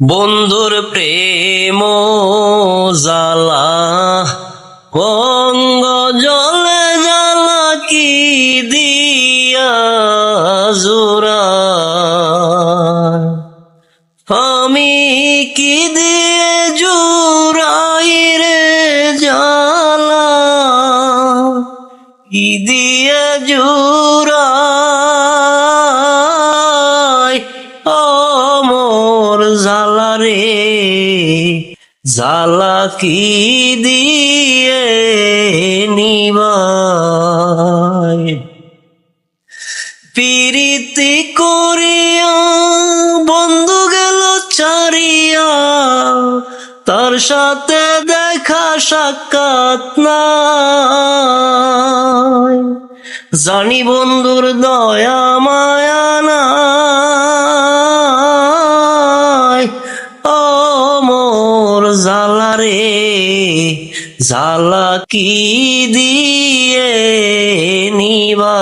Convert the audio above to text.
বন্ধুর প্রেম জালা গঙ্গ জলে জালা কি দিয়া জোড়া? আমি কি দিয়ে জুড়াই রে জালা কি দিয়ে জুড়াই জালা কি দিয়ে নিবাই পিরিতি করিয়া বন্ধু গেল চারিয়া তার সাথে দেখা সাক্ষাৎ নাই। জানি বন্ধুর দয়া মায়া জালা রে জালা কি দিয়ে নিবা?